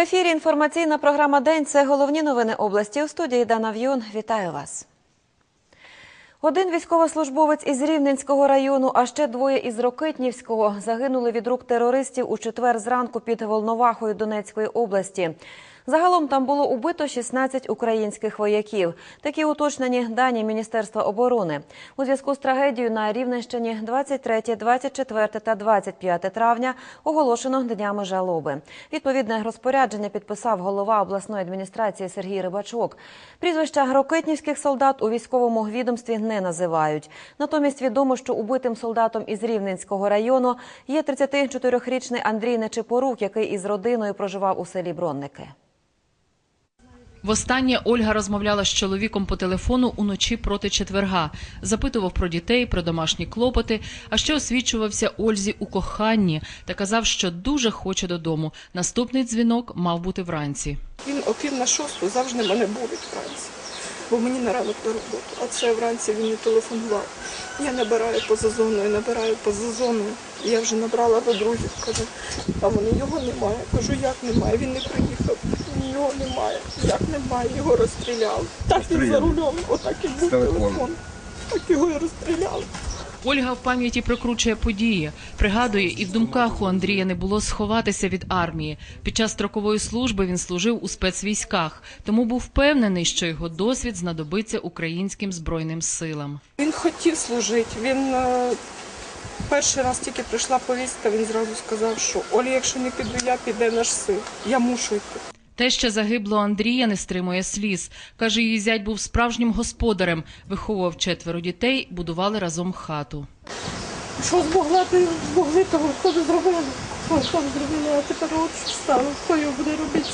Ефірі інформаційна програма День. Це головні новини області. У студії Дана В'юн. Вітаю вас. Один військовослужбовець із Рівненського району, а ще двоє із Рокитнівського загинули від рук терористів у четвер зранку під Волновахою Донецької області. Загалом там було убито 16 українських вояків. Такі уточнені дані Міністерства оборони. У зв'язку з трагедією на Рівненщині 23, 24 та 25 травня оголошено днями жалоби. Відповідне розпорядження підписав голова обласної адміністрації Сергій Рибачок. Прізвища рокитнівських солдат у військовому відомстві не називають. Натомість відомо, що убитим солдатом із Рівненського району є 34-річний Андрій Нечипорук, який із родиною проживав у селі Бронники. Востаннє Ольга розмовляла з чоловіком по телефону уночі проти четверга, запитував про дітей, про домашні клопоти, а ще освічувався Ользі у коханні та казав, що дуже хоче додому. Наступний дзвінок мав бути вранці. Він о на шосту завжди мене будить вранці, бо мені на ранок на роботу. А це вранці він не телефонував. Я набираю поза зоною, набираю поза зоною. Я вже набрала до друзів, кажу, а вони його немає. Кажу, як немає? Він не приїхав. Його немає. Як немає? Його розстріляли. Так він за рулем, отак і був телефон. Так його і розстріляли. Ольга в пам'яті прокручує події. Пригадує, і в думках у Андрія не було сховатися від армії. Під час строкової служби він служив у спецвійськах, тому був впевнений, що його досвід знадобиться українським збройним силам. Він хотів служити. Він е, перший раз тільки прийшла повістка, він зразу сказав, що Олі, якщо не піду я, піде наш син. Я мушу йти. Те, що загиблого Андрія, не стримує сліз. Каже, її зять був справжнім господарем, виховував четверо дітей, будували разом хату. Що змогла, ти змогли, хто не зробили. Що зробили, а тепер от стало, хто його буде робити.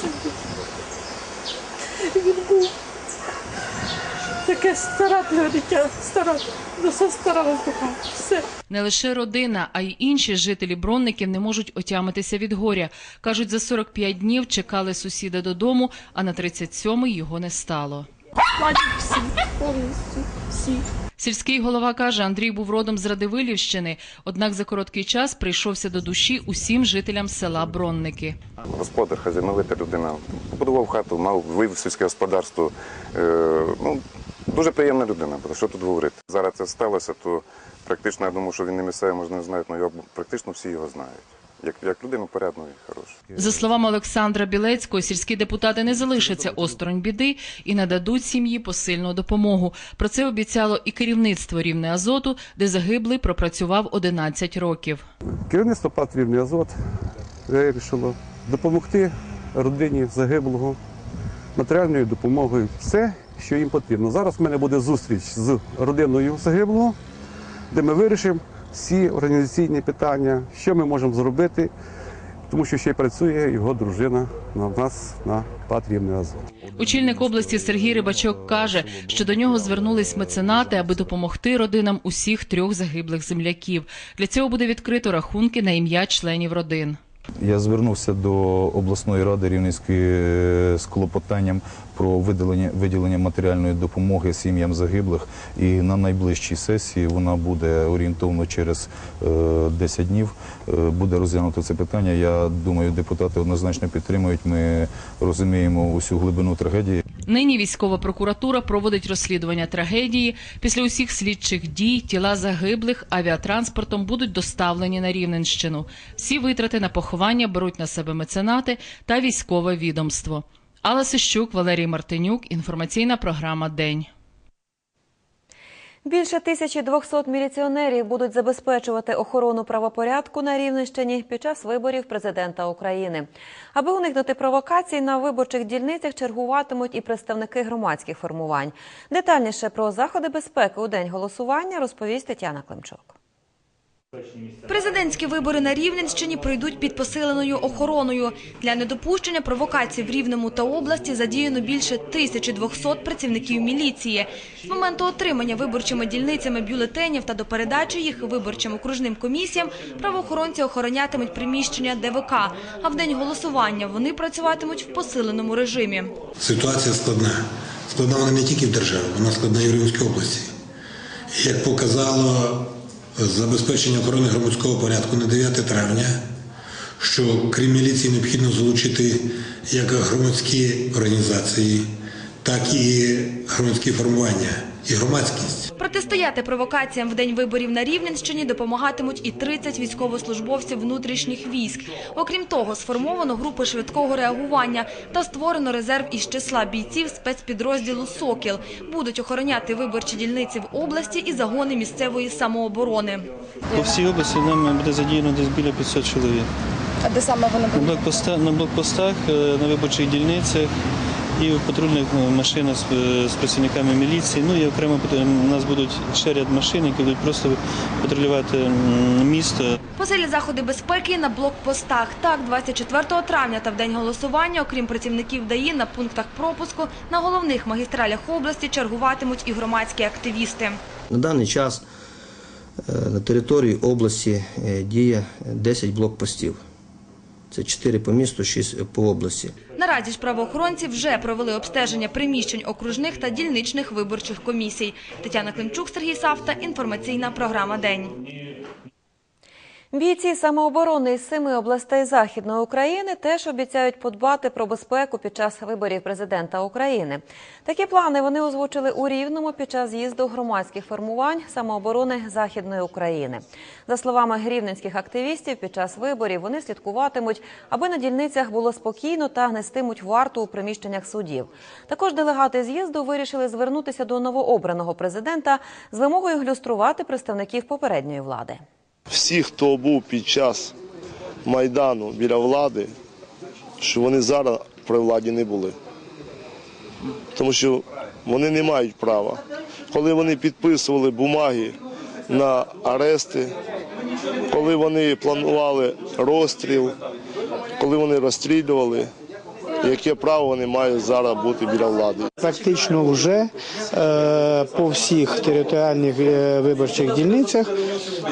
Він був таке старательне дитя, старательне, все старалась до все. Не лише родина, а й інші жителі Бронників не можуть отямитися від горя. Кажуть, за 45 днів чекали сусіда додому, а на 37-й його не стало. Платять всі, повністю всі. Сільський голова каже, Андрій був родом з Радивилівщини, однак за короткий час прийшовся до душі усім жителям села Бронники. Господар, хазяйновита людина. Побудував хату, мав вивів сільське господарство. Е, ну, дуже приємна людина була. Що тут говорити? Зараз це сталося, то практично я думаю, що він не місцевий, можна не знають, але його практично всі його знають. Як, як людину порядну і хорошу. За словами Олександра Білецького, сільські депутати не залишаться осторонь біди і нададуть сім'ї посильну допомогу. Про це обіцяло і керівництво рівне Азоту, де загиблий пропрацював 11 років. Керівництво Патрівний Азот вирішило допомогти родині загиблого матеріальною допомогою. Все, що їм потрібно. Зараз в мене буде зустріч з родиною загиблого, де ми вирішимо всі організаційні питання, що ми можемо зробити, тому що ще й працює його дружина на нас на Патрівний Азот. Очільник області Сергій Рибачок каже, що до нього звернулись меценати, аби допомогти родинам усіх трьох загиблих земляків. Для цього буде відкрито рахунки на ім'я членів родин. Я звернувся до обласної ради Рівненської е, з клопотанням про виділення, виділення матеріальної допомоги сім'ям загиблих. І на найближчій сесії вона буде орієнтовно через е, 10 днів. е, буде розглянуто це питання. Я думаю, депутати однозначно підтримують. Ми розуміємо усю глибину трагедії. Нині військова прокуратура проводить розслідування трагедії. Після усіх слідчих дій тіла загиблих авіатранспортом будуть доставлені на Рівненщину. Всі витрати на поховання беруть на себе меценати та військове відомство. Алла Сищук, Валерій Мартинюк. Інформаційна програма День. Більше 1200 міліціонерів будуть забезпечувати охорону правопорядку на Рівненщині під час виборів президента України. Аби уникнути провокацій на виборчих дільницях чергуватимуть і представники громадських формувань. Детальніше про заходи безпеки у день голосування розповість Тетяна Климчук. Президентські вибори на Рівненщині пройдуть під посиленою охороною. Для недопущення провокацій в Рівному та області задіяно більше 1200 працівників міліції. З моменту отримання виборчими дільницями бюлетенів та до передачі їх виборчим окружним комісіям правоохоронці охоронятимуть приміщення ДВК, а в день голосування вони працюватимуть в посиленому режимі. Ситуація складна. Складна вона не тільки в державі, вона складна і в Рівненській області. Як показало забезпечення охорони громадського порядку на 9 травня, що крім міліції необхідно залучити як громадські організації, так і громадські формування і громадськість. Протистояти провокаціям в день виборів на Рівненщині допомагатимуть і 30 військовослужбовців внутрішніх військ. Окрім того, сформовано групи швидкого реагування та створено резерв із числа бійців спецпідрозділу «Сокіл». Будуть охороняти виборчі дільниці в області і загони місцевої самооборони. По всій області нам буде задіяно десь біля 500 чоловік. А де саме вони блокпостах, на, блокпостах, е, на виборчих дільницях і в патрульних машинах з, е, з працівниками міліції. Ну і окремо у нас будуть ще ряд машин, які будуть просто патрулювати місто. Посилі заходи безпеки на блокпостах. Так, 24 травня та в день голосування, окрім працівників ДАІ, на пунктах пропуску на головних магістралях області чергуватимуть і громадські активісти. На даний час е, на території області е, діє 10 блокпостів. Це 4 по місту, 6 по області. Наразі ж правоохоронці вже провели обстеження приміщень окружних та дільничних виборчих комісій. Тетяна Климчук, Сергій Савта. Інформаційна програма «День». Бійці самооборони із семи областей Західної України теж обіцяють подбати про безпеку під час виборів президента України. Такі плани вони озвучили у Рівному під час з'їзду громадських формувань самооборони Західної України. За словами рівненських активістів, під час виборів вони слідкуватимуть, аби на дільницях було спокійно та нестимуть варту у приміщеннях судів. Також делегати з'їзду вирішили звернутися до новообраного президента з вимогою глюструвати представників попередньої влади. Всі, хто був під час Майдану біля влади, що вони зараз при владі не були. Тому що вони не мають права. Коли вони підписували бумаги на арешти, коли вони планували розстріл, коли вони розстрілювали, яке право вони мають зараз бути біля влади? Практично вже е, по всіх територіальних е, виборчих дільницях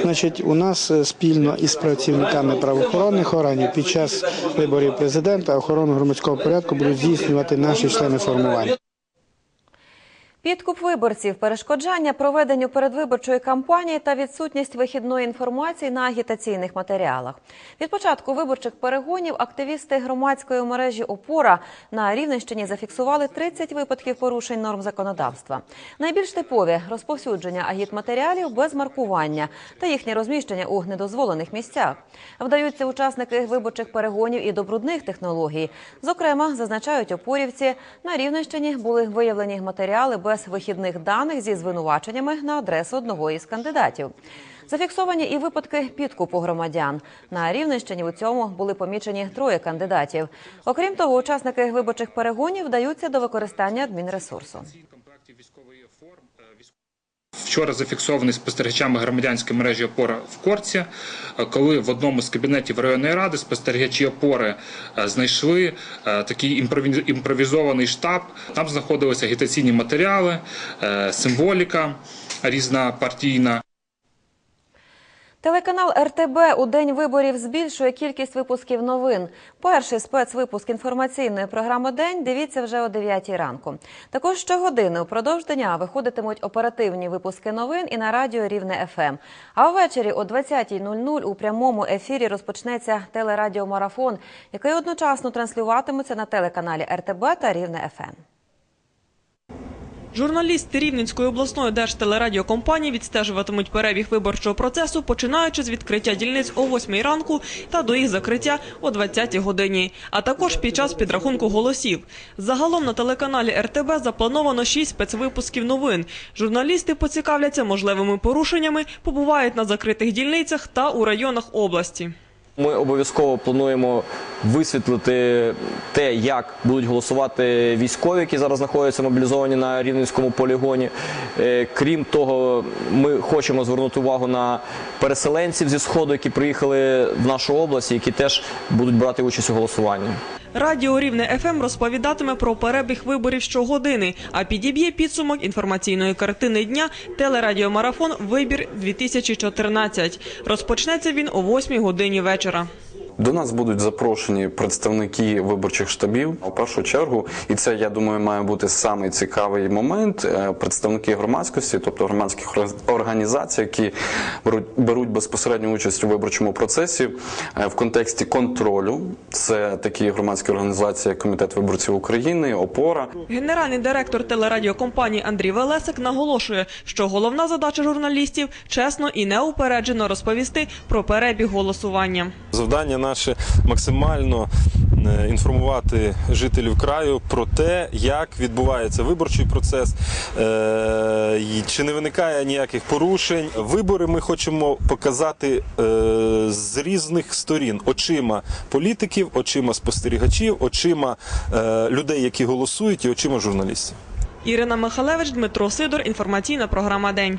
значить, у нас спільно із працівниками правоохоронних органів під час виборів президента охорону громадського порядку будуть здійснювати наші члени формування. Підкуп виборців, перешкоджання проведенню передвиборчої кампанії та відсутність вихідної інформації на агітаційних матеріалах. Від початку виборчих перегонів активісти громадської мережі Опора на Рівненщині зафіксували 30 випадків порушень норм законодавства. Найбільш типові розповсюдження агітматеріалів без маркування та їхнє розміщення у недозволених місцях. Вдаються учасники виборчих перегонів і до брудних технологій. Зокрема, зазначають опорівці, на Рівненщині були виявлені матеріали без вихідних даних зі звинуваченнями на адресу одного із кандидатів. Зафіксовані і випадки підкупу громадян. На Рівненщині у цьому були помічені троє кандидатів. Окрім того, учасники виборчих перегонів вдаються до використання адмінресурсу. Вчора зафіксований спостерігачами громадянської мережі опора в Корці, коли в одному з кабінетів районної ради спостерігачі опори знайшли е, такий імпрові- імпровізований штаб. Там знаходилися агітаційні матеріали, е, символіка різна партійна. Телеканал РТБ у день виборів збільшує кількість випусків новин. Перший спецвипуск інформаційної програми День дивіться вже о 9 ранку. Також щогодини упродовж дня виходитимуть оперативні випуски новин і на радіо Рівне ФМ. А ввечері о 20.00 у прямому ефірі розпочнеться телерадіомарафон, який одночасно транслюватиметься на телеканалі РТБ та Рівне ФМ. Журналісти Рівненської обласної держтелерадіокомпанії відстежуватимуть перебіг виборчого процесу, починаючи з відкриття дільниць о 8 ранку та до їх закриття о 20 годині, а також під час підрахунку голосів. Загалом на телеканалі РТБ заплановано 6 спецвипусків новин. Журналісти поцікавляться можливими порушеннями, побувають на закритих дільницях та у районах області. Ми обов'язково плануємо висвітлити те, як будуть голосувати військові, які зараз знаходяться мобілізовані на рівненському полігоні. Е, Крім того, ми хочемо звернути увагу на переселенців зі сходу, які приїхали в нашу область, які теж будуть брати участь у голосуванні. Радіо Рівне ФМ розповідатиме про перебіг виборів щогодини, а підіб'є підсумок інформаційної картини дня телерадіомарафон Вибір 2014. Розпочнеться він о 8 годині вечора. До нас будуть запрошені представники виборчих штабів. У першу чергу, і це я думаю, має бути самий цікавий момент. е, Представники громадськості, тобто громадських організацій, які беруть, беруть безпосередню участь у виборчому процесі е, в контексті контролю. Це такі громадські організації, як Комітет виборців України, ОПОРА. Генеральний директор телерадіокомпанії Андрій Велесик наголошує, що головна задача журналістів чесно і неупереджено розповісти про перебіг голосування. Завдання наше максимально е, інформувати жителів краю про те, як відбувається виборчий процес, е, чи не виникає ніяких порушень. Вибори ми хочемо показати е, з різних сторін: очима політиків, очима спостерігачів, очима людей, які голосують, і очима журналістів. Ірина Михалевич, Дмитро Сидор. Інформаційна програма День.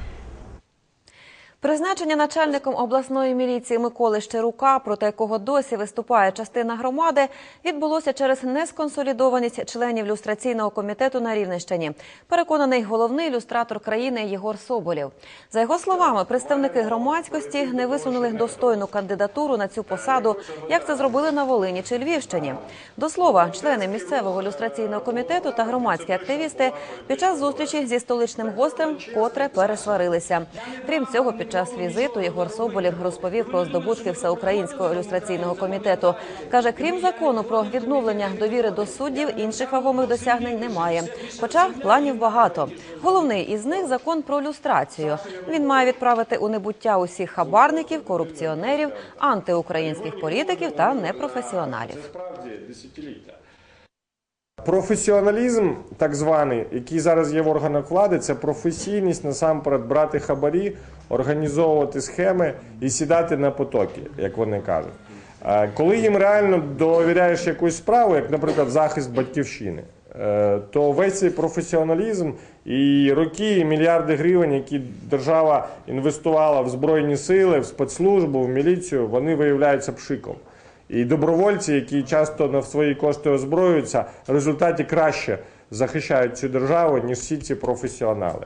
Призначення начальником обласної міліції Миколи Щерука, проти якого досі виступає частина громади, відбулося через несконсолідованість членів люстраційного комітету на Рівненщині. Переконаний головний люстратор країни Єгор Соболєв. За його словами, представники громадськості не висунули достойну кандидатуру на цю посаду, як це зробили на Волині чи Львівщині. До слова, члени місцевого люстраційного комітету та громадські активісти під час зустрічі зі столичним гостем котре пересварилися. Крім цього, під час візиту Єгор Соболєв розповів про здобутки всеукраїнського ілюстраційного комітету. каже, крім закону про відновлення довіри до суддів, інших вагомих досягнень немає. Хоча планів багато. Головний із них закон про люстрацію. Він має відправити у небуття усіх хабарників, корупціонерів, антиукраїнських політиків та непрофесіоналів. Професіоналізм, так званий, який зараз є в органах влади, це професійність насамперед брати хабарі, організовувати схеми і сідати на потоки, як вони кажуть. Е, Коли їм реально довіряєш якусь справу, як, наприклад, захист батьківщини, е, то весь цей професіоналізм і роки, і мільярди гривень, які держава інвестувала в збройні сили, в спецслужбу, в міліцію, вони виявляються пшиком. І добровольці, які часто на свої кошти озброюються, в результаті краще захищають цю державу, ніж всі ці професіонали.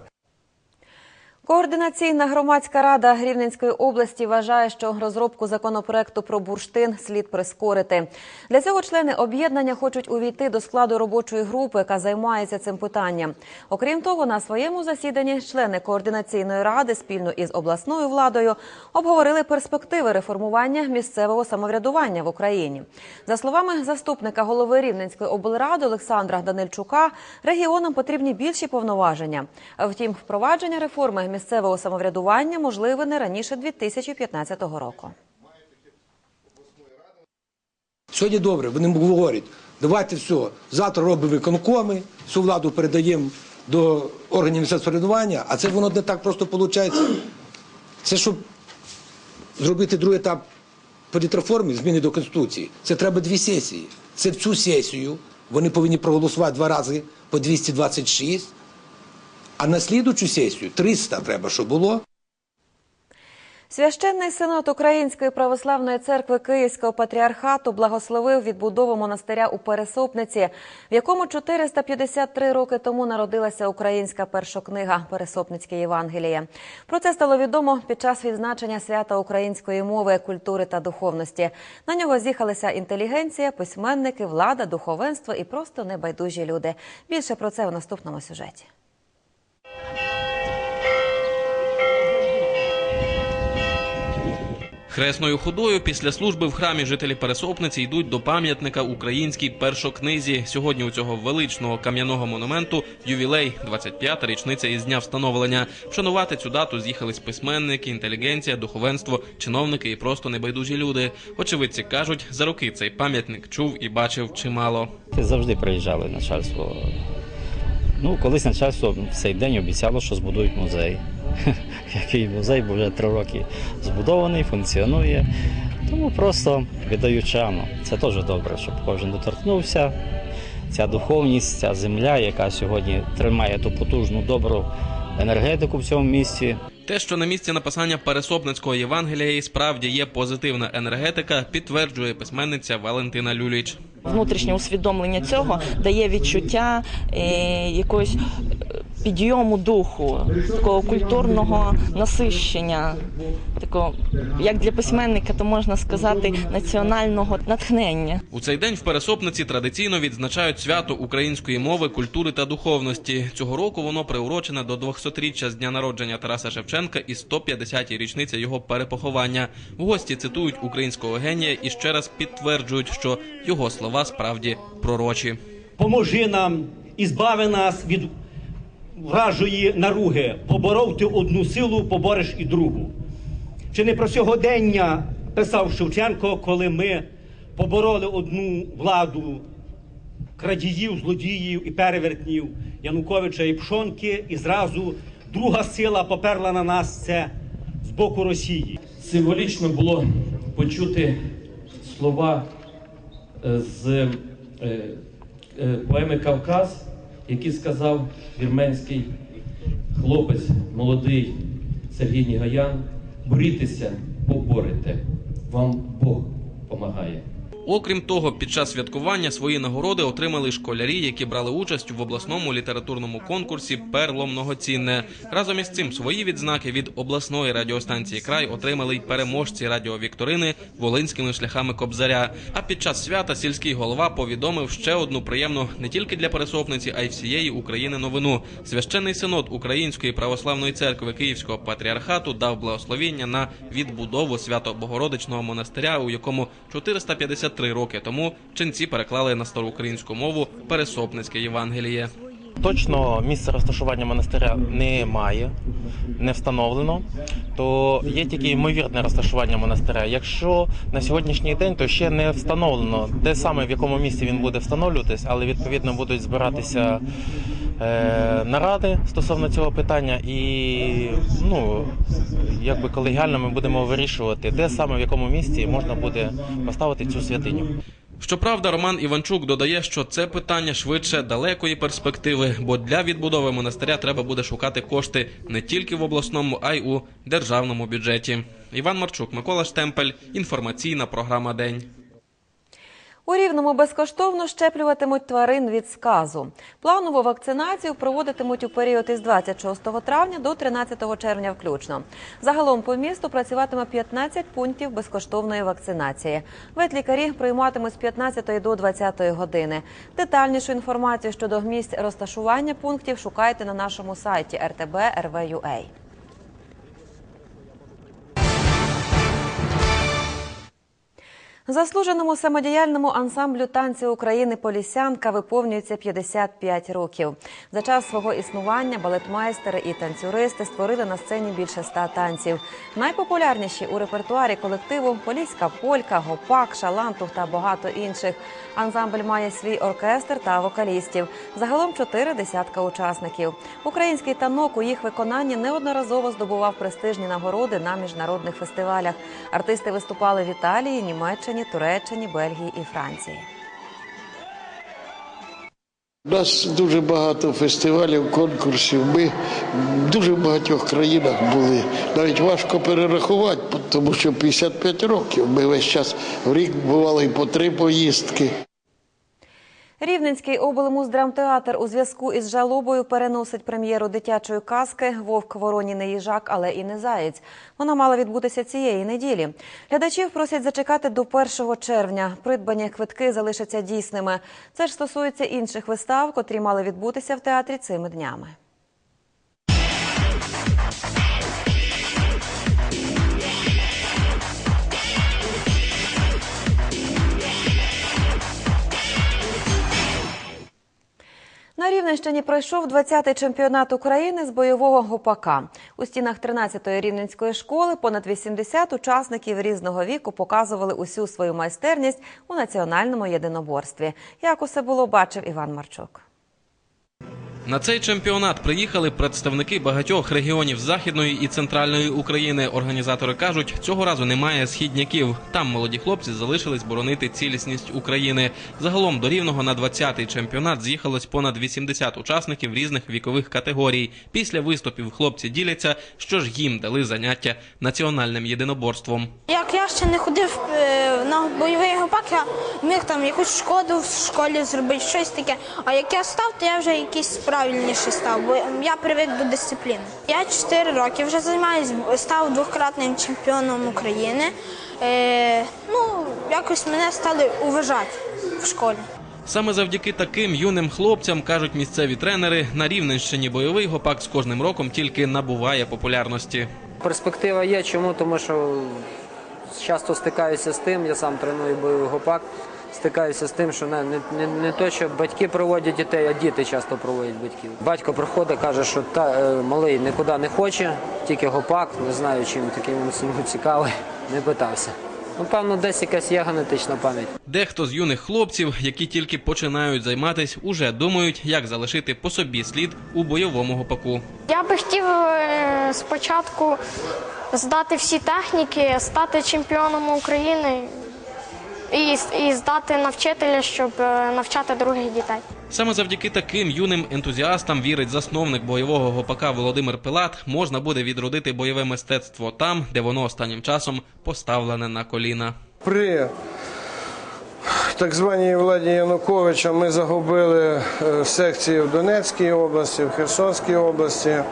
Координаційна громадська рада Рівненської області вважає, що розробку законопроекту про бурштин слід прискорити. Для цього члени об'єднання хочуть увійти до складу робочої групи, яка займається цим питанням. Окрім того, на своєму засіданні члени координаційної ради спільно із обласною владою обговорили перспективи реформування місцевого самоврядування в Україні. За словами заступника голови Рівненської облради Олександра Данильчука, регіонам потрібні більші повноваження. Втім, впровадження реформи місцевого самоврядування можливе не раніше 2015 року. Сьогодні добре, вони говорять, давайте все, завтра робимо виконкоми, всю владу передаємо до органів самоврядування, а це воно не так просто виходить. Це щоб зробити другий етап політреформи, зміни до Конституції, це треба дві сесії. Це в цю сесію вони повинні проголосувати два рази по 226, а на слідучу сесію 300 треба, щоб було. Священний синод Української православної церкви Київського патріархату благословив відбудову монастиря у Пересопниці, в якому 453 роки тому народилася українська першокнига Пересопницьке Євангеліє. Про це стало відомо під час відзначення свята української мови, культури та духовності. На нього з'їхалися інтелігенція, письменники, влада, духовенство і просто небайдужі люди. Більше про це у наступному сюжеті. Хресною ходою після служби в храмі жителі Пересопниці йдуть до пам'ятника українській першокнизі. Сьогодні у цього величного кам'яного монументу ювілей, 25-та річниця із дня встановлення. Вшанувати цю дату з'їхались письменники, інтелігенція, духовенство, чиновники і просто небайдужі люди. Очевидці кажуть, за роки цей пам'ятник чув і бачив чимало. Завжди приїжджали начальство. Ну, колись начальство цей день обіцяло, що збудують музей. Який музей був вже три роки збудований, функціонує. Тому просто віддають шану. Це теж добре, щоб кожен доторкнувся. Ця духовність, ця земля, яка сьогодні тримає ту потужну добру енергетику в цьому місті. Те, що на місці написання Пересопницького Євангелія і справді є позитивна енергетика, підтверджує письменниця Валентина Люліч. Внутрішнє усвідомлення цього дає відчуття е, якоїсь е, підйому духу, такого культурного насищення, такого, як для письменника, то можна сказати, національного натхнення. У цей день в Пересопниці традиційно відзначають свято української мови, культури та духовності. Цього року воно приурочене до 200-річчя з дня народження Тараса Шевченка і 150-й річниці його перепоховання. Гості цитують українського генія і ще раз підтверджують, що його слова справді пророчі. Поможи нам і збави нас від вражої наруги. Поборов ти одну силу, побореш і другу. Чи не про сьогодення писав Шевченко, коли ми побороли одну владу крадіїв, злодіїв і перевертнів Януковича і Пшонки, і зразу друга сила поперла на нас це з боку Росії. Символічно було почути слова е, з е, е, поеми Кавказ, які сказав вірменський хлопець, молодий Сергій Нігаян. Борітеся, поборете, вам Бог помагає. Окрім того, під час святкування свої нагороди отримали школярі, які брали участь в обласному літературному конкурсі Перло многоцінне. Разом із цим свої відзнаки від обласної радіостанції край отримали й переможці радіовікторини волинськими шляхами Кобзаря. А під час свята сільський голова повідомив ще одну приємну не тільки для пересопниці, а й всієї України новину. Священний синод Української православної церкви Київського патріархату дав благословіння на відбудову свято-богородичного монастиря, у якому 453 роки тому ченці переклали на староукраїнську мову Пересопницьке Євангеліє. Точно місце розташування монастиря немає, не встановлено. То є тільки ймовірне розташування монастиря. Якщо на сьогоднішній день, то ще не встановлено, де саме в якому місці він буде встановлюватись, але відповідно будуть збиратися е, наради стосовно цього питання, і ну якби колегіально ми будемо вирішувати, де саме в якому місці можна буде поставити цю святиню. Щоправда, Роман Іванчук додає, що це питання швидше далекої перспективи, бо для відбудови монастиря треба буде шукати кошти не тільки в обласному, а й у державному бюджеті. Іван Марчук, Микола Штемпель. Інформаційна програма День. У Рівному безкоштовно щеплюватимуть тварин від сказу. Планову вакцинацію проводитимуть у період із 26 травня до 13 червня включно. Загалом по місту працюватиме 15 пунктів безкоштовної вакцинації. Ветлікарі прийматимуть з 15 до 20 години. Детальнішу інформацію щодо місць розташування пунктів шукайте на нашому сайті rtb.rv.ua. Заслуженому самодіяльному ансамблю танці України Полісянка виповнюється 55 років. За час свого існування балетмайстери і танцюристи створили на сцені більше ста танців. Найпопулярніші у репертуарі колективу Поліська полька, гопак, шалантух та багато інших. Ансамбль має свій оркестр та вокалістів. Загалом чотири десятка учасників. Український танок у їх виконанні неодноразово здобував престижні нагороди на міжнародних фестивалях. Артисти виступали в Італії, Німеччині, Туреччині, Бельгії і Франції. У нас дуже багато фестивалів, конкурсів. Ми в дуже багатьох країнах були. Навіть важко перерахувати, тому що 55 років. Ми весь час в рік бували і по три поїздки. Рівненський облмуздрамтеатр у зв'язку із жалобою переносить прем'єру дитячої казки Вовк вороні не їжак, але і не заєць. Вона мала відбутися цієї неділі. Глядачів просять зачекати до 1 червня. Придбані квитки залишаться дійсними. Це ж стосується інших вистав, котрі мали відбутися в театрі цими днями. На Рівненщині пройшов 20-й чемпіонат України з бойового гопака. У стінах 13-ї рівненської школи понад 80 учасників різного віку показували усю свою майстерність у національному єдиноборстві. Як усе було, бачив Іван Марчук. На цей чемпіонат приїхали представники багатьох регіонів Західної і Центральної України. Організатори кажуть, цього разу немає східняків. Там молоді хлопці залишились боронити цілісність України. Загалом до рівного на 20-й чемпіонат з'їхалось понад 80 учасників різних вікових категорій. Після виступів хлопці діляться, що ж їм дали заняття національним єдиноборством. Як я ще не ходив е, на бойовий гопак, я міг там якусь шкоду в школі зробити, щось таке. А як я став, то я вже якісь правильніше став, бо я привик до дисципліни. Я 4 роки вже займаюся, став двократним чемпіоном України. Е, ну, якось мене стали уважати в школі. Саме завдяки таким юним хлопцям, кажуть місцеві тренери, на Рівненщині бойовий гопак з кожним роком тільки набуває популярності. Перспектива є. Чому? Тому що часто стикаюся з тим, я сам треную бойовий гопак, стикаюся з тим, що не, не, не, не то, що батьки проводять дітей, а діти часто проводять батьків. Батько приходить, каже, що та, е, малий нікуди не хоче, тільки гопак, не знаю, чим таким він всім цікавий, не питався. Ну, певно, десь якась є генетична пам'ять. Дехто з юних хлопців, які тільки починають займатись, уже думають, як залишити по собі слід у бойовому гопаку. Я би хотів е, спочатку здати всі техніки, стати чемпіоном України і, і здати навчителя, щоб е, навчати других дітей. Саме завдяки таким юним ентузіастам вірить засновник бойового гопака Володимир Пилат, можна буде відродити бойове мистецтво там, де воно останнім часом поставлене на коліна. При так званій владі Януковича ми загубили е, секції в Донецькій області, в Херсонській області,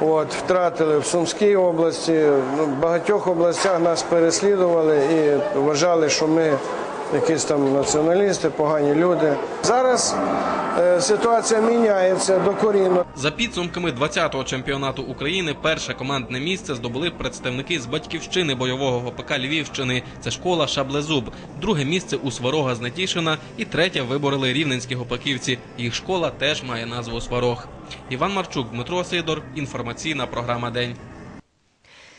от, втратили в Сумській області. Ну, в багатьох областях нас переслідували і вважали, що ми якісь там націоналісти, погані люди. Зараз е, ситуація міняється докорінно. За підсумками 20-го чемпіонату України перше командне місце здобули представники з батьківщини бойового ГПК Львівщини. Це школа Шаблезуб. Друге місце у Сварога з Нетішина і третє вибороли рівненські гопаківці. Їх школа теж має назву Сварог. Іван Марчук, Дмитро Сидор. Інформаційна програма День.